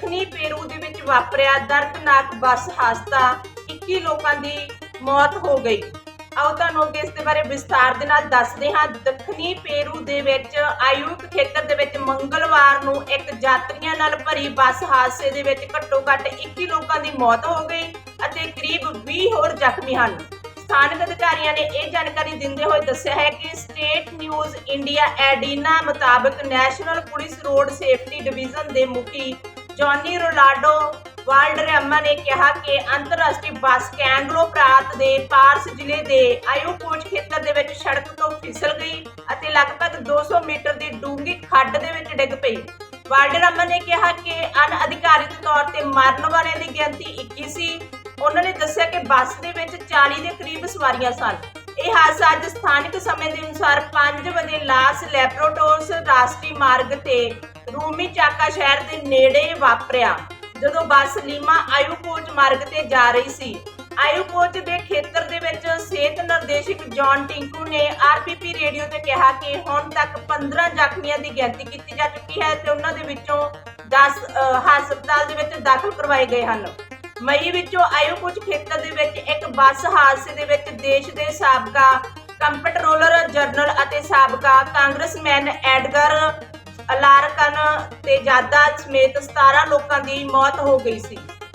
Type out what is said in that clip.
ਦੱਖਣੀ ਪੇਰੂ ਦੇ ਵਿੱਚ ਵਾਪਰਿਆ ਦਰਦਨਾਕ ਬੱਸ ਹਾਦਸਾ 21 ਲੋਕਾਂ ਦੀ ਮੌਤ ਹੋ ਗਈ। ਆਓ ਤੁਹਾਨੂੰ ਅੱਗੇ ਇਸ ਦੇ ਬਾਰੇ ਵਿਸਥਾਰ ਦੇ ਨਾਲ ਦੱਸਦੇ ਹਾਂ। ਦੱਖਣੀ ਪੇਰੂ ਦੇ ਵਿੱਚ ਆਯੂਕ ਖੇਤਰ ਦੇ ਵਿੱਚ ਮੰਗਲਵਾਰ ਨੂੰ ਇੱਕ ਯਾਤਰੀਆਂ ਨਾਲ ਭਰੀ ਬੱਸ ਹਾਦਸੇ ਦੇ ਵਿੱਚ ਘੱਟੋ-ਘੱਟ 21 ਲੋਕਾਂ ਦੀ ਮੌਤ ਹੋ ਗਈ ਅਤੇ ਕਰੀਬ 20 ਹੋਰ ਜ਼ਖਮੀ ਹਨ। ਸਥਾਨਕ ਅਧਿਕਾਰੀਆਂ ਨੇ ਇਹ ਜਾਣਕਾਰੀ ਦਿੰਦੇ ਹੋਏ ਦੱਸਿਆ ਹੈ ਕਿ ਸਟੇਟ ਨਿਊਜ਼ ਇੰਡੀਆ ਐਡੀਨਾ ਮੁਤਾਬਕ national police road safety division ਦੇ ਮੁਖੀ ਜੌਨੀ ਰੋਲਾਡੋ ਵਾਲਡਰੈਮਾ ਨੇ ਕਿਹਾ ਕਿ ਅੰਤਰਰਾਸ਼ਟਰੀ ਬੱਸ ਕੈਂਗਲੋ ਪ੍ਰਾਂਤ ਦੇ ਪਾਰਸ ਜ਼ਿਲ੍ਹੇ ਦੇ ਆਯੂਕੋਚ ਖੇਤਰ ਦੇ ਵਿੱਚ ਸੜਕ ਤੋਂ ਫਿਸਲ ਗਈ ਅਤੇ ਲਗਭਗ 200 ਮੀਟਰ ਦੀ ਡੂੰਘੀ ਖੱਡ ਦੇ ਵਿੱਚ ਡਿੱਗ ਪਈ। ਵਾਲਡਰੈਮਾ ਨੇ ਕਿਹਾ ਕਿ ਅਣਅਧਿਕਾਰਿਤ ਤੌਰ ਤੇ ਮਰਨ ਵਾਲਿਆਂ ਦੀ ਗਿਣਤੀ 21 ਸੀ। ਉਹਨਾਂ ਨੇ ਦੱਸਿਆ ਕਿ ਬੱਸ ਦੇ ਵਿੱਚ 40 ਦੇ ਕਰੀਬ ਸਵਾਰੀਆਂ ਸਨ। ਇਹ ਹਾਦਸਾ ਅੱਜ ਸਥਾਨਿਕ ਸਮੇਂ ਦੇ ਅਨੁਸਾਰ 5 ਵਜੇ ਲਾਸ ਲੈਬਰੋਟੋਰਸ ਰਾਸ਼ਟਰੀ ਮਾਰਗ ਤੇ ਰੂਮੀ ਚਾਕਾ ਸ਼ਹਿਰ ਦੇ ਨੇੜੇ ਵਾਪਰਿਆ, ਜਦੋਂ ਬੱਸ ਲੀਮਾ ਆਯੂ ਮਾਰਗ ਤੇ ਜਾ ਰਹੀ ਸੀ। ਆਯੂ ਦੇ ਖੇਤਰ ਦੇ ਵਿੱਚ ਸਿਹਤ ਨਿਰਦੇਸ਼ਕ ਜੌਨ ਟਿੰਕੂ ਨੇ ਆਰਪੀਪੀ ਰੇਡੀਓ ਤੇ ਕਿਹਾ ਕਿ ਹੁਣ ਤੱਕ 15 ਜ਼ਖਮੀਆਂ ਦੀ ਗਿਣਤੀ ਕੀਤੀ ਜਾ ਚੁੱਕੀ ਹੈ ਤੇ ਉਹਨਾਂ ਦੇ ਵਿੱਚੋਂ 10 ਹਸਪਤਾਲ ਦੇ ਵਿੱਚ ਦਾਖਲ ਕਰਵਾਏ ਗਏ ਹਨ। ਮਈ ਵਿੱਚੋਂ ਆਯੂ ਕੁਝ ਖੇਤਰ ਦੇ ਵਿੱਚ, ਇੱਕ ਬੱਸ ਹਾਦਸੇ ਦੇ ਵਿੱਚ ਦੇਸ਼ ਦੇ ਸਾਬਕਾ ਕੰਪਟਰੋਲਰ, ਜਨਰਲ ਅਤੇ ਸਾਬਕਾ ਕਾਂਗਰਸਮੈਨ ਐਡਗਰ ਅਲਾਰਕਨ ਤੇ ਜਾਦਾ ਸਮੇਤ 17 ਲੋਕਾਂ ਦੀ ਮੌਤ ਹੋ ਗਈ ਸੀ।